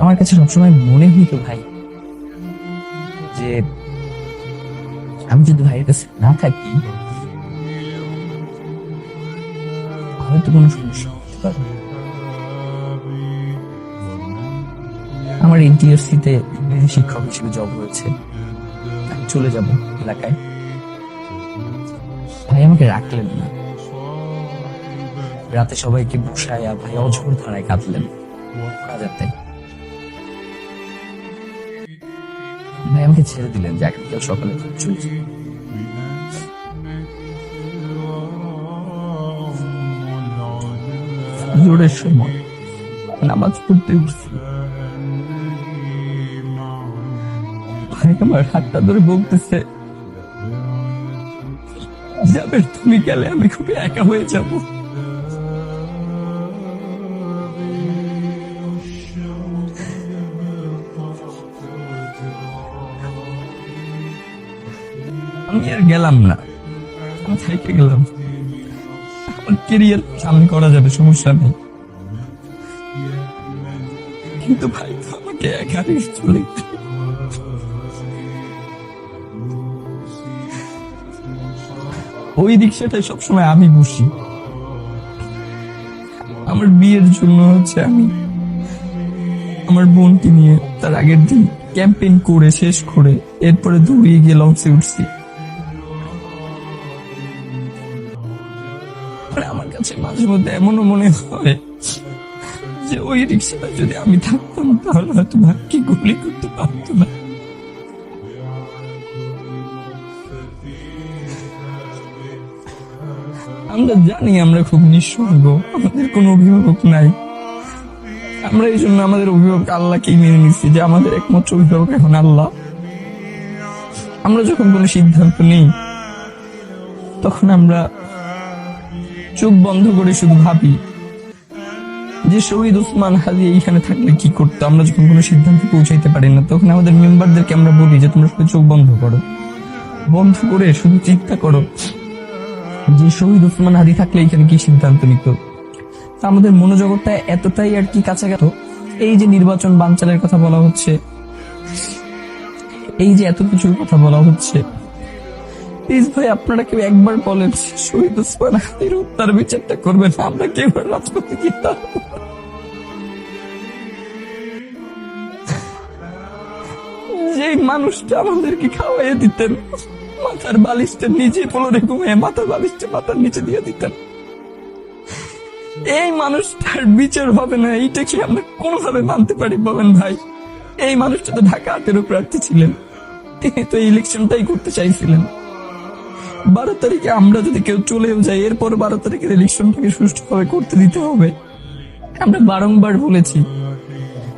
আমার কাছে সবসময় মনে হইতো ভাই, যে আমি যদি ভাইয়ের কাছে না থাকি, হয়তো কোনো সমস্যা আমার এনটিএফসিতে ইংরেজি শিক্ষক হিসেবে জব হয়েছে আমি চলে যাব এলাকায়। ভাই আমাকে রাখলেন না। রাতে সবাইকে বসায়া ভাই অঝোর ধারায় কাঁদলেন। ওরা যাতে ভাই, আমাকে ছেড়ে দিলেন যে আগামীকাল সকালে চলে। জোরের সময় নামাজ পড়তে উঠছি ভাই আমার হাতটা ধরে বলতেছে, যাবে, তুমি গেলে আমি খুবই একা হয়ে যাব আমি আর গেলাম না। আমি থেকে গেলাম। আমার কেরিয়ার সামনে করা যাবে, সমস্যা নেই। কিন্তু ভাই, আমাকে একা চলে ওই রিক্সাটায় সবসময় আমি বসি। আমার বিয়ের জন্য হচ্ছে আমি আমার বোনকে নিয়ে তার আগের দিন ক্যাম্পেইন করে, শেষ করে, এরপরে দৌড়িয়ে গিয়ে লঞ্চে উঠছি আর আমার কাছে মাঝে মধ্যে এমনও মনে হয় যে ওই রিক্সাটা যদি আমি থাকতাম, তাহলে হয়তো ভাগ্যে গুলি করতে পারতো না। আমরা জানি আমরা খুব নিঃসঙ্গ, আমাদের কোনো অভিভাবক নাই। আমরা এই জন্য আমাদের অভিভাবক আল্লাহকেই মেনে নিচ্ছি যে আমাদের একমাত্র অভিভাবক এখন আল্লাহ। আমরা যখন কোনো সিদ্ধান্ত নিই, তখন আমরা চোখ বন্ধ করে শুধু ভাবি, যে শহীদ উসমান হাজি এইখানে থাকলে কি করতো? আমরা যখন কোনো সিদ্ধান্তে পৌঁছাইতে পারি না, তখন আমাদের মেম্বারদেরকে আমরা বলি যে, তোমরা শুধু চোখ বন্ধ করো। বন্ধ করে শুধু চিন্তা করো যে, শহীদ উসমান হাদি থাকলে এখানে কি সিদ্ধান্ত নিত? আমাদের মনোজগৎটা এতটাই আর কি কাছাকাছি। এই যে নির্বাচন বানচালের কথা বলা হচ্ছে, এই যে এত কিছুর কথা বলা হচ্ছে প্লিজ ভাই, আপনারা কেউ একবার বলেন, শহীদ উসমান হাদির হত্যার বিচারটা করবেন, আমরা কেউ রাজপথে গিয়ে যে মানুষটা আমাদেরকে খাওয়াইয়ে দিতেন, মাথার বালিশটা নিচে পলরে ঘুমিয়ে মাথার বালিশটা মাথার নিচে দিয়ে দিতেন। এই মানুষটার বিচার হবে না, এইটা কি আমরা কোনোভাবে মানতে পারি বলেন ভাই? এই মানুষটা তো ঢাকা আটেরও প্রার্থী ছিলেন, তিনি তো ইলেকশনটাই করতে চাইছিলেন। বারো তারিখে আমরা যদি কেউ চলেও যাই, এরপর বারো তারিখের ইলেকশনটাকে সুষ্ঠুভাবে করতে দিতে হবে। আমরা বারংবার বলেছি।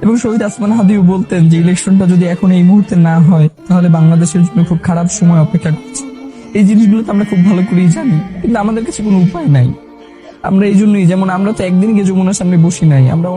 এবং শহীদ আসমান হাদিও বলতেন যে ইলেকশনটা যদি এখন এই মুহূর্তে না হয়, তাহলে বাংলাদেশের জন্য খুব খারাপ সময় অপেক্ষা করছে। এই জিনিসগুলো তো আমরা খুব ভালো করেই জানি, কিন্তু আমাদের কাছে কোনো উপায় নাই। আমরা এই জন্যই, যেমন আমরা তো একদিন গিয়ে যমুনার সামনে বসি নাই, আমরা